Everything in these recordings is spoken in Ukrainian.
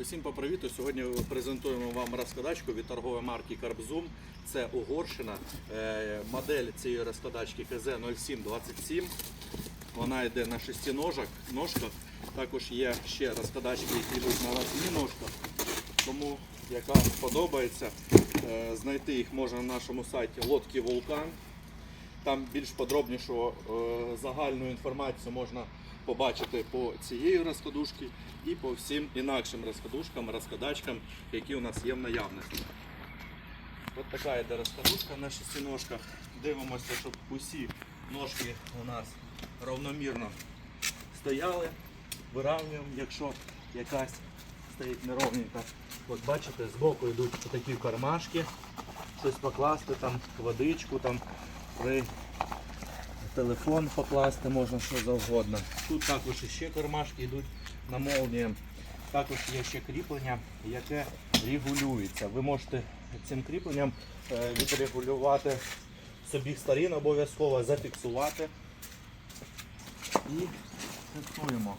Усім по привіту. Сьогодні презентуємо вам розкладачку від торгової марки Карбзум. Це Угорщина. Е, Модель цієї розкладачки КЗ0727. Вона йде на шести ножах, ножках. Також є ще розкладачки, які йдуть на восьми ножках. Тому яка сподобається, е, знайти їх можна на нашому сайті Лодки Вулкан. Там більш подробнішу е, загальну інформацію можна побачити по цієї розкладушці і по всім інакшим розкладушкам, розкладачкам, які у нас є в наявності. Ось така йде розкладушка на шести ножках. Дивимося, щоб усі ножки у нас равномірно стояли. Виравнюємо, якщо якась стоїть неровненька. От бачите, збоку йдуть такі кармашки, щось покласти, там водичку, там при телефон покласти можна що завгодно. Тут також ще кармашки йдуть на молнії. Також є ще кріплення, яке регулюється. Ви можете цим кріпленням е, відрегулювати з обох сторін, обов'язково зафіксувати і тестуємо.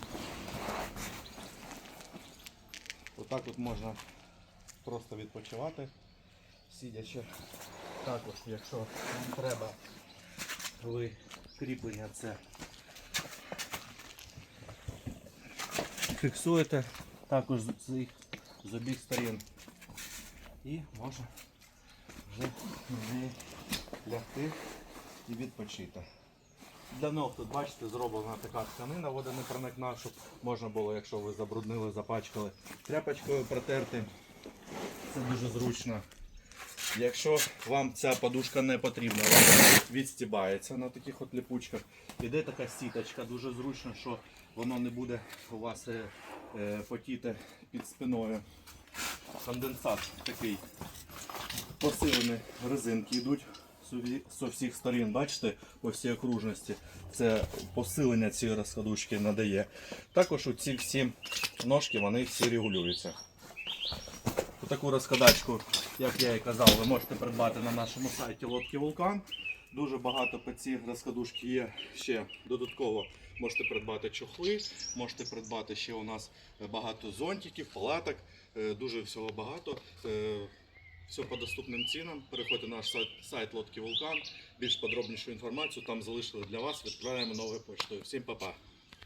Отак от можна просто відпочивати, сидячи. Також, якщо вам треба, ви кріплення це фіксуєте також з цих з обох сторін. І можна вже лягти і відпочити. Для ног тут, бачите, зроблена така тканина водонепроникна, щоб можна було, якщо ви забруднили, запачкали, тряпочкою протерти. Це дуже зручно. Якщо вам ця подушка не потрібна, вона відстібається на таких от ліпучках. Іде така сіточка, дуже зручно, що воно не буде у вас е, е, потіти під спиною. Конденсат такий посилені резинки йдуть со всіх сторін, бачите, по всій окружності. Це посилення цієї розкладучки надає. Також ці всі ножки вони всі регулюються. Таку розкладачку, як я і казав, ви можете придбати на нашому сайті Лодки Вулкан. Дуже багато по цій розкладушки є ще додатково. Можете придбати чохли, можете придбати ще у нас багато зонтиків, палаток, е, дуже всього багато. Е, Все по доступним цінам. Переходьте на наш сайт, сайт Лодки Вулкан. Більш подробнішу інформацію там залишили для вас. Відправляємо новою поштою. Всім па-па!